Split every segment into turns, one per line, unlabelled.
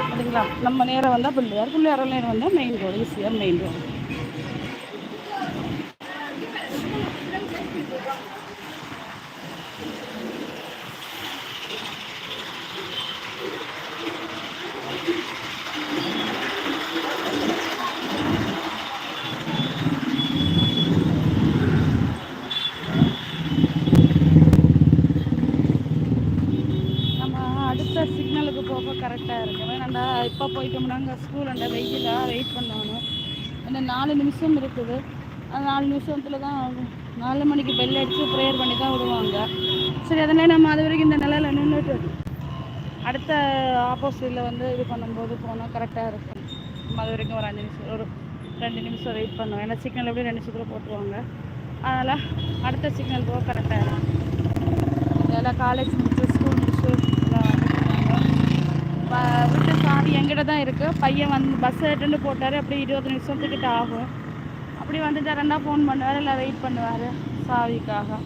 அப்படிங்களா? நம்ம நேரம் வந்தால் பிள்ளையார் பிள்ளையார் நேரம் வந்தால் மெயின் ரோடு ஈஸியாக மெயின் ரோடு நம்ம அடுத்த சிக்னலுக்கு போக கரெக்டாக இருக்கும் வேணாண்டா இப்போ போயிட்டோம்னா அங்கே ஸ்கூல் அந்த வெயிலாக வெயிட் பண்ணணும். இன்னும் நாலு நிமிஷம் இருக்குது. அந்த நாலு நிமிஷத்தில் தான் நாலு மணிக்கு பெல் அடித்து ப்ரேயர் பண்ணி தான் விடுவாங்க. சரி அதனால் நம்ம அது வரைக்கும் இந்த நிலையில் நின்றுட்டு அடுத்த ஆப்போசிட்டில் வந்து இது பண்ணும்போது போனால் கரெக்டாக இருக்கும். நம்ம அது வரைக்கும் ஒரு அஞ்சு நிமிஷம் ஒரு ரெண்டு நிமிஷம் வெயிட் பண்ணுவோம். ஏன்னா சிக்னல் எப்படியும் ரெண்டு நிமிஷத்தில் போட்டுருவாங்க. அதனால் அடுத்த சிக்னல் போக கரெக்டாக இருக்கும். இதெல்லாம் காலேஜ் முடிச்சு ஸ்கூல் முடிச்சு எல்லாம் விட்டு சாவி எங்கிட்ட தான் இருக்குது பையன் வந்து பஸ் எடுத்துட்டு போட்டார். அப்படி இருபது நிமிஷத்துக்கிட்ட ஆகும். அப்படி வந்துட்டாருன்னா ஃபோன் பண்ணுவார் இல்லை வெயிட் பண்ணுவார் சாவிக்காக.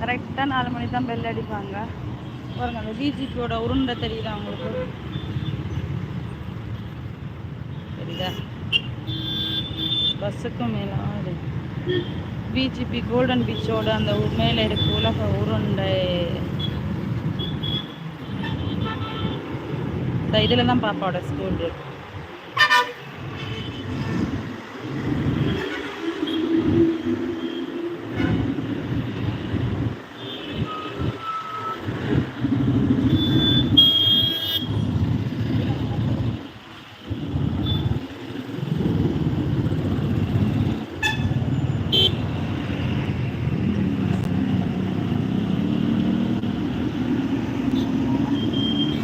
கரெக்டாக நாலு மணி தான் பெல் அடிப்பாங்க. பாருங்க அந்த பிஜிபியோட உருண்டை தெரியுதா உங்களுக்கு? தெரியுதா? பஸ்ஸுக்கும் மேலே பிஜிபி கோல்டன் பீச்சோட அந்த மேலே இருக்கு உலக உருண்டை. இந்த இதில் தான் பாப்பாவோட ஸ்கூல் இருக்கு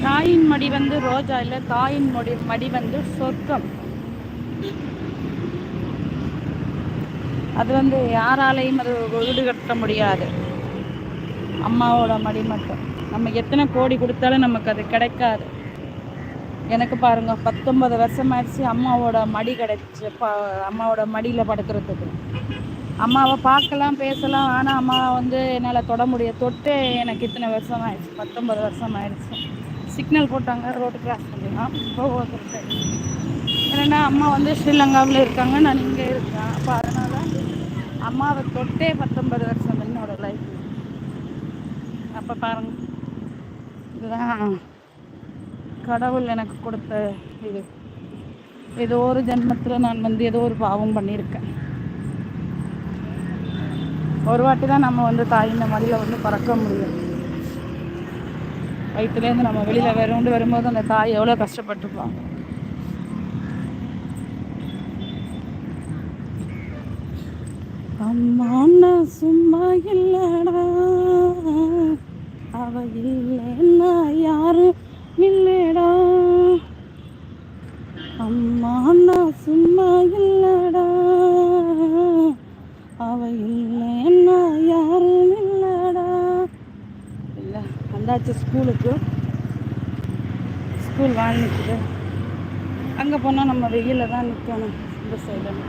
தாயின் மடி வந்து ரோஜா இல்லை தாயின் மொடி மடி வந்து சொர்க்கம். அது வந்து யாராலையும் அது ஈடுகட்ட முடியாது. அம்மாவோட மடி மட்டும். நம்ம எத்தனை கோடி கொடுத்தாலும் நமக்கு அது கிடைக்காது. எனக்கு பாருங்க பத்தொன்பது வருஷமாயிடுச்சு அம்மாவோட மடி கிடைச்சி பா அம்மாவோட மடியில் படுக்கிறதுக்கு. அம்மாவை பார்க்கலாம் பேசலாம் ஆனால் அம்மா வந்து என்னால் தொட முடிய தொட்டு எனக்கு இத்தனை வருஷம் ஆயிடுச்சு பத்தொன்பது வருஷம் ஆயிடுச்சு சிக்னல் போட்டாங்க ரோடு கிராஸ் பண்ணிடலாம் போகிறது ஏன்னா அம்மா வந்து ஸ்ரீலங்காவில் இருக்காங்க நான் இங்கே இருக்கேன். அப்போ அதனால் அம்மாவை தொட்டே பத்தொன்பது வருஷம் என்னோட லைஃப் அப்போ பாருங்க. இதுதான். கடவுள் எனக்கு கொடுத்த இது. ஏதோ ஒரு ஜென்மத்தில் நான் வந்து ஏதோ ஒரு பாவம் பண்ணியிருக்கேன். ஒரு வாட்டி தான் நம்ம வந்து தாயின் மடியில் வந்து பறக்க முடியும். வயிற்றுலேருந்து நம்ம வெளியில் வரும்னு வரும்போது அந்த தாய் எவ்வளோ கஷ்டப்பட்டிருப்பாங்க அம்மா சும்மா இல்லடா. அவ இல்லைன்னா யாரும் இல்லடா. அம்மா சும்மா இல்லை. வந்தாச்சு ஸ்கூலுக்கு. ஸ்கூல் வேன் அங்கே போனால் நம்ம வெயிலில் தான் நிற்கணும் இந்த சைடில்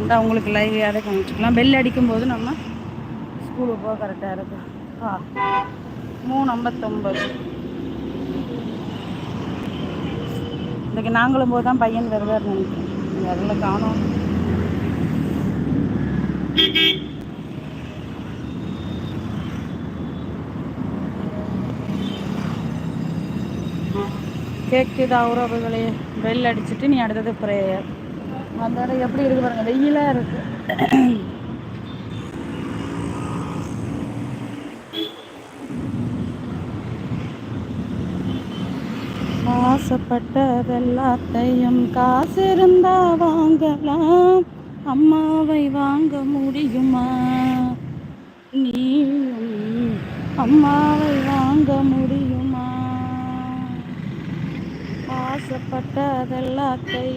இந்த அவங்களுக்கு லைவ் யாரே காமிச்சிக்கலாம். பெல் அடிக்கும்போது நம்ம ஸ்கூலுக்கு போக கரெக்டாக இருக்கும். ஆ மூணு ஐம்பத்தொம்பது. இன்றைக்கி நாங்களும் போது தான் பையன் வருவார் நினைக்கிறேன். இங்கே அதில் காணோம். கேட்குதா உறவுகளே பெல் அடிச்சுட்டு நீ அடுத்தது ப்ரேயர் அந்த இடம் எப்படி இருக்கு பாருங்க வெயிலாக இருக்கு. ஆசைப்பட்டதெல்லாத்தையும் காசு இருந்தா வாங்கலாம். அம்மாவை வாங்க முடியுமா? நீயும் அம்மாவை வாங்க முடியும்? ஆசைப்பட்டதெல்லாத்தையும்